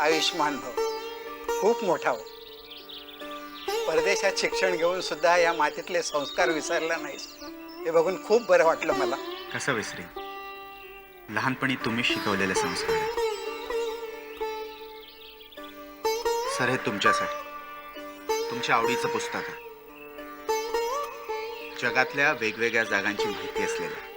आयुष्मान भव. खूप मोठा हो परदेशात शिक्षण घेऊन सुद्धा या मातीतले संस्कार विसरला नाहीस. हे बघून खूप बरं वाटलं मला. कसं विसरेन? लहानपणी तुम्ही शिकवलेले संस्कार सर हे तुमच्यासाठी. तुमच्या आवडीचं पुस्तक आहे. जगातल्या वेगवेगळ्या जागांची माहिती असलेलं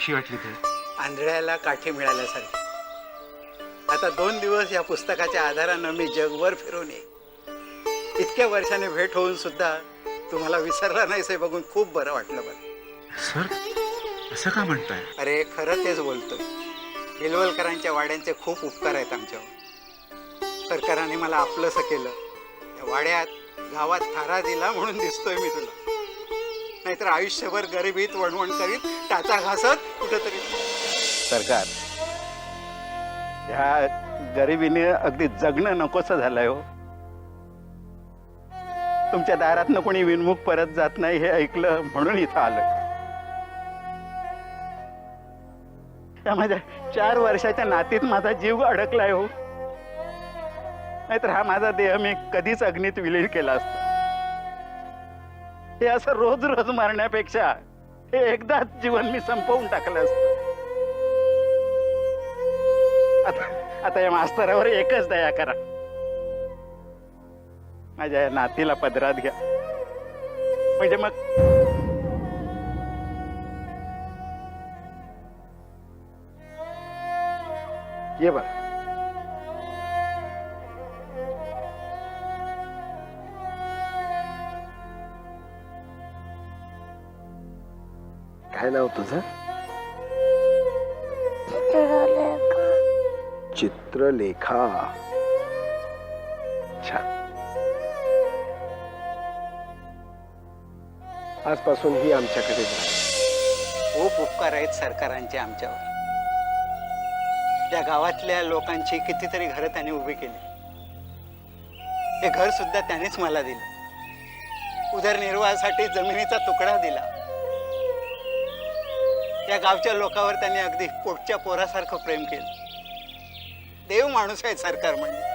कशी वाटली ते? आंधळ्याला काठी मिळाल्यासारखी. आता दोन दिवस या पुस्तकाच्या आधारानं मी जगभर फिरून ये. इतक्या वर्षाने भेट होऊन सुद्धा तुम्हाला विसरला नाहीस हे बघून खूप बरं वाटलं मला. सर असं का म्हणताय? अरे खरं तेच बोलतोय बिलवलकरांच्या वाड्यांचे खूप उपकार आहेत आमच्यावर. सरकाराने मला आपलंसं केलं. त्या वाड्यात गावात थारा दिला म्हणून दिसतोय मी तुला. नाहीतर आयुष्यभर गरिबीत वणवण करीत टाचा घासत कुठंतरी. सरकार ह्या गरिबीने अगदी जगणं नकोस झालंय हो. तुमच्या दारातनं कोणी विनमुख परत जात नाही हे ऐकलं म्हणून इथं आलं त्या माझ्या चार वर्षाच्या नातीत माझा जीव अडकलाय हो. नाहीतर हा माझा देह मी कधीच अग्नीत विलीन केला असतो. हे असं रोज रोज मारण्यापेक्षा हे एकदाच जीवन मी संपवून टाकलं असतं. आता आता या मास्तरावर एकच दया करा. माझ्या या नातीला पदरात घ्या. म्हणजे मग ये बघ काय नाव तुझं चित्रलेखा. छान. आजपासून ही आमच्याकडे खूप उपकार आहेत सरकारांचे आमच्यावर. त्या गावातल्या लोकांची कितीतरी घरं त्यांनी उभी केली. हे घर सुद्धा त्यानेच मला दिलं. उदरनिर्वाहासाठी जमिनीचा तुकडा दिला. या गावच्या लोकांवर त्यांनी अगदी पोटच्या पोरासारखं प्रेम केलं. देव माणूस आहे सरकार म्हणजे.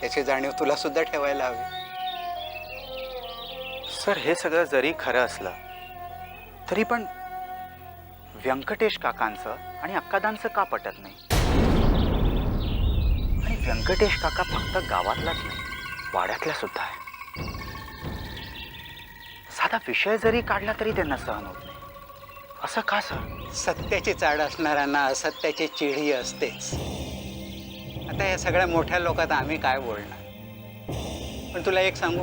त्याची जाणीव तुला सुद्धा ठेवायला हवी. सर हे सगळं जरी खरं असलं तरी पण व्यंकटेश काकांचं आणि अक्कादांचं का पटत नाही? आणि व्यंकटेश काका फक्त गावातलाच नाही वाड्यातला सुद्धा आहे एखादा विषय जरी काढला तरी त्यांना सहन होत नाही. असं का सर? सत्याची चाड असणाऱ्यांना असत्याची चिढी असतेच. आता या सगळ्या मोठ्या लोकात आम्ही काय बोलणार? पण तुला एक सांगू?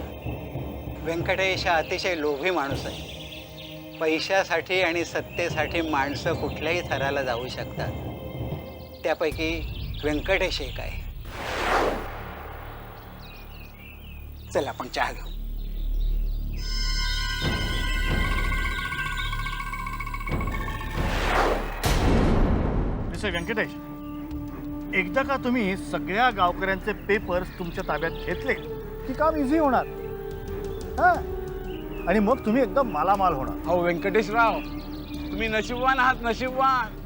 व्यंकटेश हा अतिशय लोभी माणूस आहे. पैशासाठी आणि सत्तेसाठी माणसं कुठल्याही थराला जाऊ शकतात. त्यापैकी व्यंकटेश एक आहे. चल आपण चहा घेऊ. मिस्टर व्यंकटेश. एकदा का तुम्ही सगळ्या गावकऱ्यांचे पेपर्स तुमच्या ताब्यात घेतले? की काम इझी होणार. हा? आणि मग तुम्ही एकदम मालामाल होणार. अहो व्यंकटेशराव तुम्ही नशीबवान आहात नशीबवान.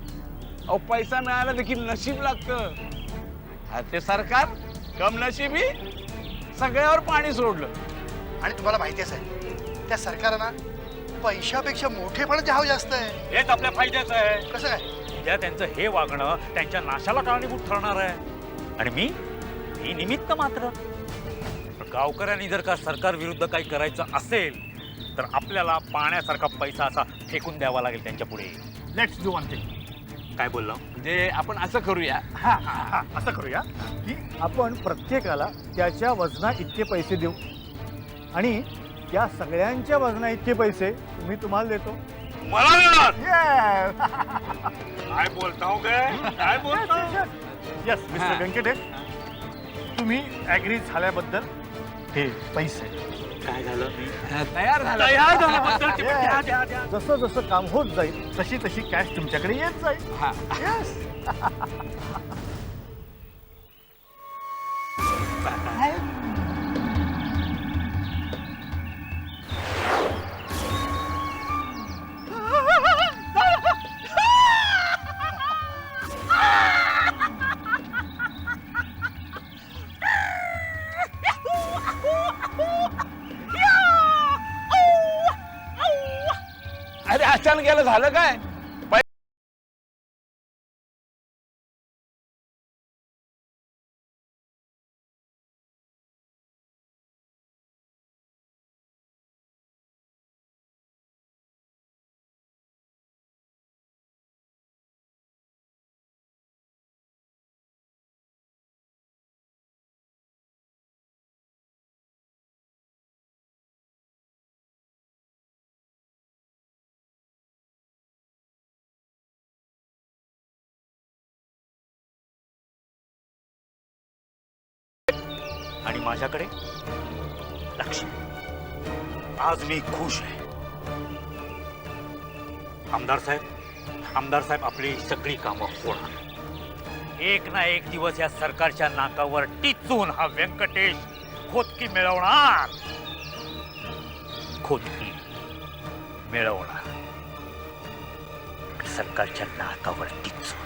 अहो पैसा मिळायला देखील नशीब लागतं. हा, ते सरकार कम नशिबी सगळ्यावर पाणी सोडलं. आणि तुम्हाला माहितीच आहे त्या सरकारना पैशापेक्षा मोठेपण जे हवं जास्त आहे. हेच आपल्या फायद्याचं आहे. कसं काय? उद्या त्यांचं हे वागणं त्यांच्या नाशाला कारणीभूत ठरणार आहे. आणि मी मी निमित्त मात्र. गावकऱ्यांनी जर का सरकार विरुद्ध काही करायचं असेल तर आपल्याला पाण्यासारखा पैसा असा फेकून द्यावा लागेल त्यांच्या पुढे. लेट्स डू वन थिंग काय बोललो? म्हणजे आपण असं करूया. हा हा हा असं करूया की आपण प्रत्येकाला त्याच्या वजना इतके पैसे देऊ. आणि त्या सगळ्यांच्या वजना इतके पैसे मी तुम्हाला देतो. मला येस काय बोलताव काय काय बोलताव? येस मिस्टर व्यंकटेश तुम्ही ॲग्री झाल्याबद्दल हे पैसे. तयार झालं. तयार झाल्याबद्दल ते- Yes. द्या, द्या, द्या. जसं जसं काम होत जाईल तशी तशी कॅश तुमच्याकडे येत जाईल. हा. येस अचानक केलं झालं काय? आणि माझ्याकडे लक्ष्मी आज मी खुश आहे. आमदार साहेब आमदार साहेब आपली सगळी कामं होणार. एक ना एक दिवस या सरकारच्या नाकावर टिचून हा व्यंकटेश खोदकी मिळवणार. खोदकी मिळवणार. सरकारच्या नाकावर टिचून.